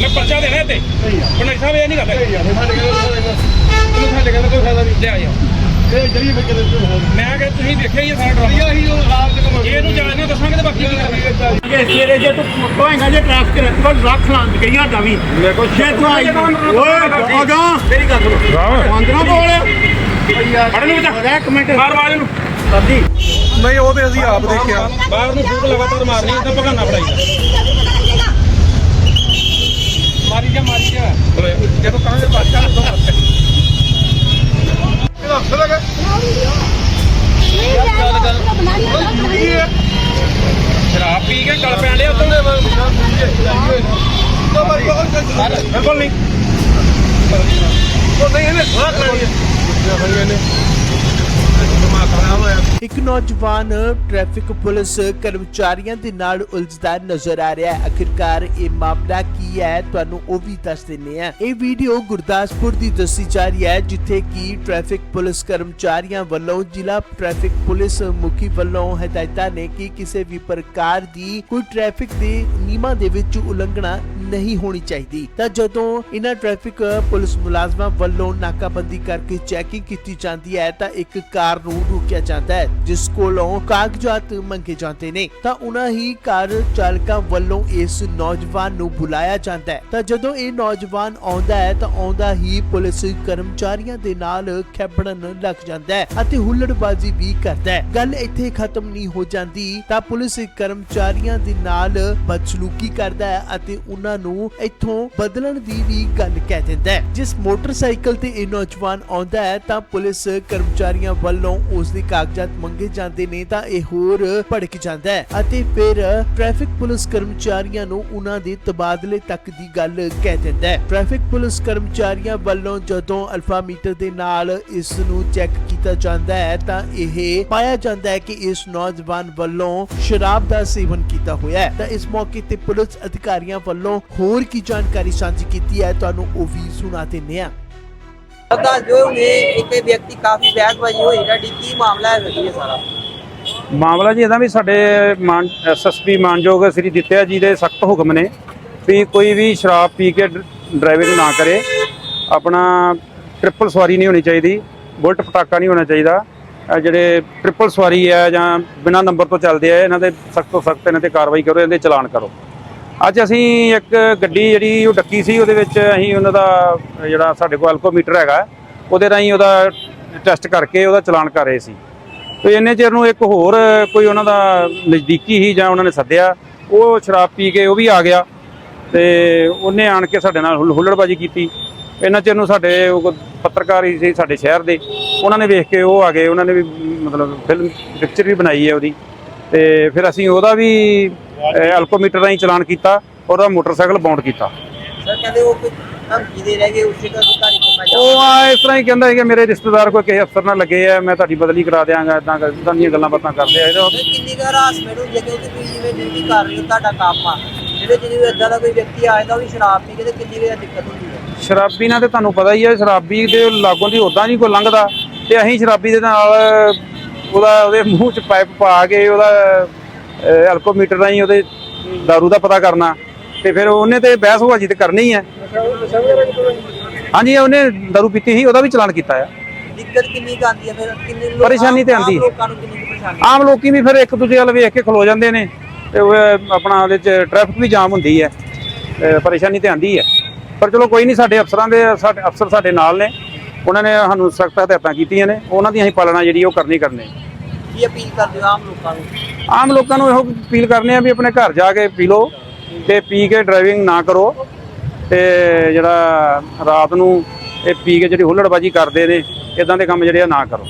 ਮੈਂ ਪਰਚਾ ਦੇਣਾ ਤੇ ਪਨਾਈ ਸਾਹਿਬ ਇਹ ਨਹੀਂ ਕਰਦਾ ਫਿਰ ਸਾਡੇ ਸਾਡੇ ਕੋਲ ਕੋਈ ਫਾਇਦਾ ਨਹੀਂ। ਲਿਆ ਯਾਰ ਇਹ ਜਰੀ ਫਾਇਦਾ ਨਹੀਂ ਮੈਂ ਕਿ ਤੁਸੀਂ ਵੇਖਿਆ ਹੀ ਸਾਰਾ ਡਰਾਮਾ। ਇਹ ਹੀ ਉਹ ਰਾਤ ਦੇ ਕੰਮ ਜੇ ਇਹਨੂੰ ਜਾਣ ਨਾ ਦੱਸਾਂਗੇ ਤੇ ਬਾਕੀ ਕੀ ਕਰਾਂਗੇ ਜੇ ਸਵੇਰੇ ਜੇ ਤੂੰ ਕਹੇਗਾ ਜੇ ਟ੍ਰੈਫਿਕ ਰੱਖ ਰੱਖ ਲਾਂ ਗਈਆਂ ਦਾ ਵੀ। ਮੇਰੇ ਕੋਲ ਜੇ ਤੂੰ ਆਈ ਓਏ ਆਗਾ ਮੇਰੀ ਗੱਲ ਸੁਣੋ। ਅੰਦਰੋਂ ਬੋਲ ਫੜ ਨੂੰ ਬਚਾ ਇੱਕ ਮਿੰਟ। ਮਾਰ ਆਵਾਜ਼ ਨੂੰ ਸਰਦੀ ਨਹੀਂ ਉਹ ਤੇ ਅਸੀਂ ਆਪ ਦੇਖਿਆ। ਬਾਹਰ ਨੂੰ ਫੂਕ ਲਗਾਤਾਰ ਮਾਰਨੀ ਤਾਂ ਭਗਾਨਾ ਪੜਾਈ ਮਾਰੀ ਜਾ ਮਾਰੀ ਜਾ। ਜਦੋਂ ਕਹਾਂਗੇ ਬਾਦਸ਼ਾਹ ਨੂੰ ਦੋ ਇਹਦਾ ਅਫਸਰ ਹੈਗਾ। ਸ਼ਰਾਬ ਪੀ ਕੇ ਗਲ ਪੈਣ ਲਿਆ ਉਦੋਂ ਬਿਲਕੁਲ ਨਹੀਂ। ਉਹ ਨਹੀਂ ਇਹਨੇ ਥੋੜਾ ਕਰਾਣੀ ਹੈ ਇੱਕ ਨੌਜਵਾਨ ਟ੍ਰੈਫਿਕ ਪੁਲਿਸ ਕਰਮਚਾਰੀਆਂ ਦੇ ਨਾਲ ਉਲਝਦਾ ਨਜ਼ਰ ਆ ਰਿਹਾ ਹੈ। ਆਖਿਰਕਾਰ ਇਹ ਮਾਮਲਾ ਕੀ ਹੈ, ਤੁਹਾਨੂੰ ਉਹ ਵੀ ਦੱਸ ਦਿੰਨੇ ਆ ਇਹ ਵੀਡੀਓ ਗੁਰਦਾਸਪੁਰ ਦੀ ਦੱਸੀ ਜਾ ਰਹੀ ਹੈ, ਜਿੱਥੇ ਕਿ ਟ੍ਰੈਫਿਕ ਪੁਲਿਸ ਕਰਮਚਾਰੀਆਂ ਵੱਲੋਂ ਜ਼ਿਲ੍ਹਾ ਟ੍ਰੈਫਿਕ ਪੁਲਿਸ ਮੁਖੀ ਵੱਲੋਂ ਹਦਾਇਤਾਂ ਨੇ ਕਿ ਕਿਸੇ ਵੀ ਪ੍ਰਕਾਰ ਦੀ ਕੋਈ ਟ੍ਰੈਫਿਕ ਦੇ ਨਿਯਮਾਂ ਦੇ ਵਿੱਚ ਉਲੰਘਣਾ ਨਹੀਂ ਹੋਣੀ ਚਾਹੀਦੀ। ਤਾਂ ਜਦੋਂ ਇਹਨਾਂ ਟ੍ਰੈਫਿਕ ਪੁਲਿਸ ਮੁਲਾਜ਼ਮਾਂ ਵੱਲੋਂ ਨਾਕਾਬੰਦੀ ਕਰਕੇ ਚੈਕਿੰਗ ਕੀਤੀ ਜਾਂਦੀ ਹੈ, ਤਾਂ ਇੱਕ ਕਾਰ ਨੂੰ ਰੋਕਿਆ ਜਾਂਦਾ ਹੈ, ਜਿਸ ਕੋਲੋਂ ਕਾਗਜ਼ਾਤ ਮੰਗੇ ਜਾਂਦੇ ਨੇ। ਤਾਂ ਉਹਨਾਂ ਹੀ ਕਾਰ ਚਾਲਕਾਂ ਵੱਲੋਂ ਇਸ ਨੌਜਵਾਨ ਨੂੰ ਬੁਲਾਇਆ ਜਾਂਦਾ ਹੈ। ਤਾਂ ਜਦੋਂ ਇਹ ਨੌਜਵਾਨ ਆਉਂਦਾ ਹੈ, ਤਾਂ ਆਉਂਦਾ ਹੀ ਪੁਲਿਸ ਕਰਮਚਾਰੀਆਂ ਦੇ ਨਾਲ ਖੇਪੜਨ ਲੱਗ ਜਾਂਦਾ ਹੈ ਅਤੇ ਹੁੱਲੜਬਾਜ਼ੀ ਵੀ ਕਰਦਾ ਹੈ। ਗੱਲ ਇੱਥੇ ਖਤਮ ਨਹੀਂ ਹੋ ਜਾਂਦੀ, ਤਾਂ ਪੁਲਿਸ ਕਰਮਚਾਰੀਆਂ ਦੇ ਨਾਲ ਬਦਸਲੂਕੀ ਕਰਦਾ ਹੈ ਅਤੇ ਉਹਨਾਂ ਨੂੰ ਇੱਥੋਂ ਬਦਲਣ ਦੀ ਵੀ ਗੱਲ ਕਹਿ ਦਿੰਦਾ ਹੈ। ਜਿਸ ਮੋਟਰਸਾਈਕਲ ਤੇ ਇਹ ਨੌਜਵਾਨ ਆਉਂਦਾ ਹੈ, ਤਾਂ ਪੁਲਿਸ ਕਰਮਚਾਰੀਆਂ ਵੱਲੋਂ ਉਸ ਦੇ ਕਾਗਜ਼ਾਤ ਮੰਗੇ ਜਾਂਦੇ ਨੇ, ਤਾਂ ਇਹ ਹੋਰ ਭੜਕ ਜਾਂਦਾ ਹੈ। ਅਤੇ ਫਿਰ ਟ੍ਰੈਫਿਕ ਪੁਲਿਸ ਕਰਮਚਾਰੀਆਂ ਨੂੰ ਉਹਨਾਂ ਦੇ ਤਬਾਦਲੇ ਤੱਕ ਦੀ ਗੱਲ ਕਹਿ ਦਿੰਦਾ ਹੈ। ਟ੍ਰੈਫਿਕ ਪੁਲਿਸ ਕਰਮਚਾਰੀਆਂ ਵੱਲੋਂ ਜਦੋਂ ਅਲਫਾ ਮੀਟਰ ਦੇ ਨਾਲ ਇਸ ਨੂੰ ਚੈੱਕ ਕੀਤਾ ਜਾਂਦਾ ਹੈ, ਤਾਂ ਇਹ ਪਾਇਆ ਜਾਂਦਾ ਹੈ ਕਿ ਇਸ ਨੌਜਵਾਨ ਵੱਲੋਂ ਸ਼ਰਾਬ ਦਾ ਸੇਵਨ ਕੀਤਾ ਹੋਇਆ ਹੈ। ਤਾਂ ਇਸ ਮੌਕੇ ਤੇ ਪੁਲਿਸ ਅਧਿਕਾਰੀਆਂ ਵੱਲੋਂ ਹੋਰ ਕੀ ਜਾਣਕਾਰੀ ਸਾਂਝੀ ਕੀਤੀ ਹੈ? ਤੁਹਾਨੂੰ ਉਹ ਵੀ ਸੁਣਾ ਦਿੰਦੇ ਹਾਂ। ਦੱਸ ਜੋ ਹੁਣੇ ਇੱਕ ਵਿਅਕਤੀ ਕਾਫੀ ਬੈਗਬਾਜੀ ਹੋਈ ਤੁਹਾਡੀ ਕੀ ਮਾਮਲਾ ਹੈ ਜੀ ਇਹ ਸਾਰਾ? ਮਾਮਲਾ ਜੀ ਇਹਦਾ ਵੀ ਸਾਡੇ ਮਾਨ ਐਸਐਸਪੀ ਮਾਨਯੋਗ ਸ੍ਰੀ ਦਿੱਤਿਆ ਜੀ ਦੇ ਸਖਤ ਹੁਕਮ ਨੇ ਵੀ ਕੋਈ ਵੀ ਸ਼ਰਾਬ ਪੀ ਕੇ ਡਰਾਈਵਿੰਗ ਨਾ ਕਰੇ। ਆਪਣਾ ਟ੍ਰਿਪਲ ਸਵਾਰੀ ਨਹੀਂ ਹੋਣੀ ਚਾਹੀਦੀ ਬੁਲਟ ਪਟਾਕਾ ਨਹੀਂ ਹੋਣਾ ਚਾਹੀਦਾ। ਇਹ ਜਿਹੜੇ ਟ੍ਰਿਪਲ ਸਵਾਰੀ ਹੈ ਜਾਂ ਬਿਨਾਂ ਨੰਬਰ ਤੋਂ ਚੱਲਦੇ ਆ ਇਹਨਾਂ ਦੇ ਸਖਤ ਤੋਂ ਸਖਤ ਇਹਨਾਂ ਤੇ ਕਾਰਵਾਈ ਕਰੋ ਇਹਦੇ ਚਲਾਨ ਕਰੋ। ਅੱਜ ਅਸੀਂ ਇੱਕ ਗੱਡੀ ਜਿਹੜੀ ਉਹ ਡੱਕੀ ਸੀ, ਉਹਦੇ ਵਿੱਚ ਅਸੀਂ ਉਹਨਾਂ ਦਾ ਜਿਹੜਾ ਸਾਡੇ ਕੋਲ ਐਲਕੋਮੀਟਰ ਹੈਗਾ, ਉਹਦੇ ਰਾਹੀਂ ਉਹਦਾ ਟੈਸਟ ਕਰਕੇ ਉਹਦਾ ਚਲਾਨ ਕਰ ਰਹੇ ਸੀ। ਤੇ ਇੰਨੇ ਚਿਰ ਨੂੰ ਇੱਕ ਹੋਰ ਕੋਈ ਉਹਨਾਂ ਦਾ ਨਜ਼ਦੀਕੀ ਹੀ ਜਾਂ ਉਹਨਾਂ ਨੇ ਸੱਦਿਆ, ਉਹ ਸ਼ਰਾਬ ਪੀ ਕੇ ਉਹ ਵੀ ਆ ਗਿਆ ਤੇ ਉਹਨੇ ਆਣ ਕੇ ਸਾਡੇ ਨਾਲ ਹੁੱਲ- ਹੁੱਲੜਬਾਜੀ ਕੀਤੀ। ਇਹਨਾਂ ਚਿਰ ਨੂੰ ਸਾਡੇ ਪੱਤਰਕਾਰ ਹੀ ਸੀ ਸਾਡੇ ਸ਼ਹਿਰ ਦੇ, ਉਹਨਾਂ ਨੇ ਵੇਖ ਕੇ ਉਹ ਆ ਗਏ, ਉਹਨਾਂ ਨੇ ਵੀ ਮਤਲਬ ਫਿਲਮ ਪਿਕਚਰ ਵੀ ਬਣਾਈ ਹੈ ਉਹਦੀ। ਤੇ ਫਿਰ ਅਸੀਂ ਉਹਦਾ ਵੀ ਐਲਕੋਮੀਟਰ ਰਾਹੀਂ ਚਲਾਨ ਕੀਤਾ ਉਹਦਾ ਮੋਟਰਸਾਈਕਲ ਬਾਉਂਡ ਕੀਤਾ। ਸਰ ਕਹਿੰਦੇ ਉਹ ਕੋਈ ਧਮਕੀ ਦੇ ਰਹਿ ਗਏ ਉਸੇ ਦਾ ਅਧਿਕਾਰੀ ਕੋਲ ਮੈਂ ਉਹ ਜਾਵਾਂ ਆ ਇਸ ਤਰ੍ਹਾਂ ਹੀ ਕਹਿੰਦਾ ਸੀ ਕਿ ਮੇਰੇ ਰਿਸ਼ਤੇਦਾਰ ਕੋਈ ਕਿਸੇ ਅਫਸਰ ਨਾਲ ਲੱਗੇ ਆ ਮੈਂ ਤੁਹਾਡੀ ਬਦਲੀ ਕਰਾ ਦਿਆਂਗਾ ਇਦਾਂ ਇਦਾਂ ਦੀਆਂ ਗੱਲਾਂ ਬਾਤਾਂ ਕਰਦੇ ਆ। ਇਹਦਾ ਕਿੰਨੀ ਕੁ ਹਰਾਸਮੈਂਟ ਹੁੰਦੀ ਹੈ ਕਿਉਂਕਿ ਤੁਸੀਂ ਜਿਵੇਂ ਡਿਊਟੀ ਕਰ ਰਹੇ ਹੋ ਤੁਹਾਡਾ ਕੰਮ ਆ ਜਿਹੜੇ ਜਿਹੜੇ ਇਦਾਂ ਦਾ ਕੋਈ ਵਿਅਕਤੀ ਆ ਜਾਂਦਾ ਉਹ ਵੀ ਸ਼ਰਾਬ ਪੀ ਕੇ ਤੇ ਕਿੰਨੀ ਕੁ ਦਿੱਕਤ ਹੁੰਦੀ ਹੈ? ਸ਼ਰਾਬੀ ਨਾਲ ਤੇ ਤੁਹਾਨੂੰ ਪਤਾ ਹੀ ਹੈ ਸ਼ਰਾਬੀ ਦੇ ਲਾਗੋਂ ਦੀ ਉਦਾਂ ਨਹੀਂ ਕੋਈ ਲੰਘਦਾ ਤੇ ਅਸੀਂ ਸ਼ਰਾਬੀ ਦੇ ਨਾਲ ਉਹਦਾ ਉਹਦੇ ਮੂੰਹ 'ਚ ਪਾਈਪ ਪਾ ਕੇ ਉਹਦਾ ਐਲਕੋਮੀਟਰ ਰਾਹੀਂ ਉਹਦੇ दारू ਦਾ ਪਤਾ ਕਰਨਾ ਤੇ ਫਿਰ ਉਹਨੇ ਤੇ ਬਹਿਸ ਹੋਵਾਜੀ ਤੇ ਕਰਨੀ ਹੀ ਹੈ ਹਾਂਜੀ ਉਹਨੇ दारू ਪੀਤੀ ਸੀ ਉਹਦਾ ਵੀ ਚਲਾਨ ਕੀਤਾ ਆ ਦਿੱਕਤ ਕਿੰਨੀ ਕੁ ਆਉਂਦੀ ਹੈ ਫਿਰ ਕਿੰਨੇ ਲੋਕ ਪਰੇਸ਼ਾਨੀ ਤੇ ਆਉਂਦੀ ਆਮ ਹੈ। ਲੋਕਾਂ ਨੂੰ ਕਿੰਨੀ ਕੁ ਪਰੇਸ਼ਾਨੀ ਆਮ ਲੋਕੀ ਵੀ ਫਿਰ ਇੱਕ ਦੂਜੇ ਵੱਲ ਵੇਖ ਕੇ ਖਲੋ ਜਾਂਦੇ ਨੇ ਤੇ ਉਹ ਆਪਣਾ ਉਹਦੇ 'ਚ ਟ੍ਰੈਫਿਕ ਵੀ ਜਾਮ ਹੁੰਦੀ ਹੈ ਤੇ ਪਰੇਸ਼ਾਨੀ ਤੇ ਆਂਦੀ ਹੈ ਪਰ ਚਲੋ ਕੋਈ ਨਹੀਂ ਸਾਡੇ ਅਫਸਰਾਂ ਦੇ ਸਾਡੇ ਅਫਸਰ ਸਾਡੇ ਨਾਲ ਨੇ ਉਹਨਾਂ ਨੇ ਸਾਨੂੰ ਸਖਤ ਹਦਾਇਤਾਂ ਕੀਤੀਆਂ ਨੇ ਉਹਨਾਂ ਦੀ ਅਸੀਂ ਪਾਲਣਾ ਜਿਹੜੀ ਉਹ ਕਰਨੀ ਕਰਨੀ ਕੀ ਅਪੀਲ ਕਰਦੇ ਹੋ ਆਮ ਲੋਕਾਂ ਨੂੰ? ਆਮ ਲੋਕਾਂ ਨੂੰ ਇਹੋ ਅਪੀਲ ਕਰਨੇ ਆ ਵੀ ਆਪਣੇ ਘਰ ਜਾ ਕੇ ਪੀ ਲਓ ਤੇ ਪੀ ਕੇ ਡਰਾਈਵਿੰਗ ਨਾ ਕਰੋ ਤੇ ਜਿਹੜਾ ਰਾਤ ਨੂੰ ਇਹ ਪੀ ਕੇ ਜਿਹੜੀ ਹੁੱਲੜਬਾਜੀ ਕਰਦੇ ਨੇ ਇਦਾਂ ਦੇ ਕੰਮ ਜਿਹੜੇ ਆ ਨਾ ਕਰੋ।